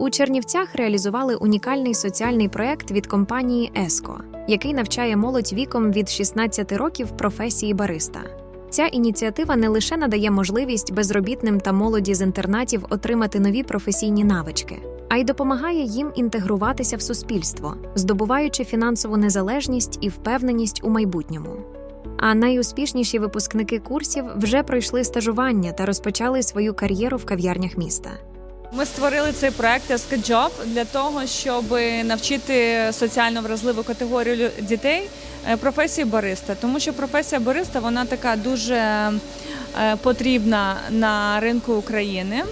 У Чернівцях реалізували унікальний соціальний проект від компанії Еско, який навчає молодь віком від 16 років професії бариста. Ця ініціатива не лише надає можливість безробітним та молоді з інтернатів отримати нові професійні навички, а й допомагає їм інтегруватися в суспільство, здобуваючи фінансову незалежність і впевненість у майбутньому. А найуспішніші випускники курсів вже пройшли стажування та розпочали свою кар'єру в кав'ярнях міста. Ми створили цей проект Job для того, щоб навчити соціально вразливу категорію дітей е, професії бариста. Тому що професія бариста вона така дуже е, потрібна на ринку України.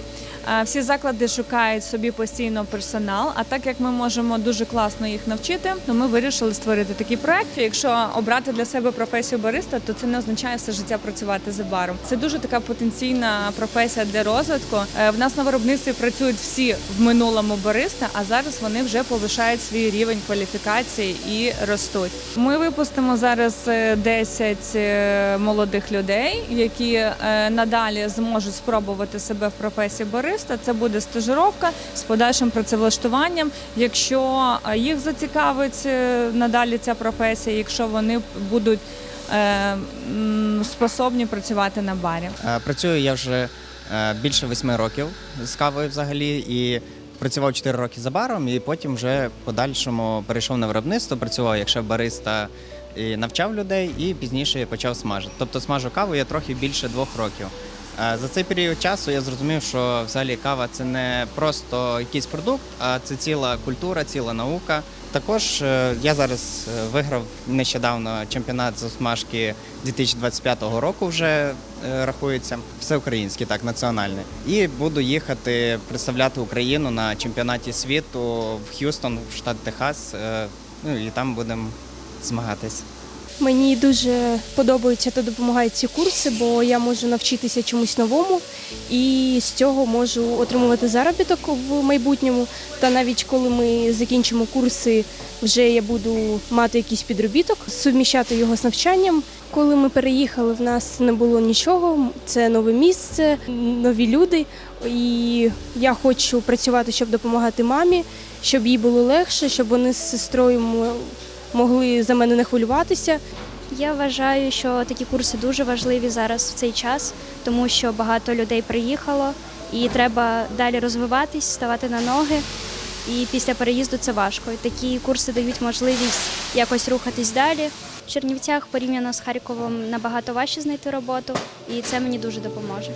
Е, Всі заклади шукають собі постійно персонал. А так як ми можемо дуже класно їх навчити, то ми вирішили створити такий проект. Якщо обрати для себе професію бариста, то це не означає все життя працювати за баром. Це дуже така потенційна професія для розвитку. Е, В нас на виробництві працюють всі в минулому бариста, а зараз вони вже повишають свій рівень кваліфікації і ростуть. Ми випустимо зараз е, 10 е, молодих людей, які надалі зможуть спробувати себе в професії бариста. Це буде стажировка з подальшим працевлаштуванням. Якщо е, їх зацікавить е, надалі ця професія, якщо вони будуть е, способні працювати на барі. Працюю я вже більше восьми років з кавою взагалі і працював 4 роки за баром, і потім вже подальшому перейшов на виробництво, працював як шеф-бариста і навчав людей, і пізніше почав смажити. Тобто смажу каву я трохи більше двох років. За цей період часу я зрозумів, що взагалі кава це не просто якийсь продукт, а це ціла культура, ціла наука. Також е, я зараз е, виграв нещодавно чемпіонат з осмажки 2025 року. Вже е, рахується всеукраїнський, так національний. І буду їхати представляти Україну на чемпіонаті світу в Х'юстон, в штат Техас. Ну і там будемо змагатись. Мені дуже подобаються та допомагають ці курси, бо я можу навчитися чомусь новому і з цього можу отримувати заробіток в майбутньому. Та навіть коли ми закінчимо курси, вже я буду мати якийсь підробіток, суміщати його з навчанням. Коли ми переїхали, в нас не було нічого. Це нове місце, нові люди. І я хочу працювати, щоб допомагати мамі, щоб їй було легше, щоб вони з сестрою могли за мене не хвилюватися. Я вважаю, що такі курси дуже важливі зараз в цей час, тому що багато людей приїхало і треба далі розвиватись, ставати на ноги. І після переїзду це важко. Такі курси дають можливість якось рухатись далі. В Чернівцях порівняно з Харковом набагато важче знайти роботу, і це мені дуже допоможе.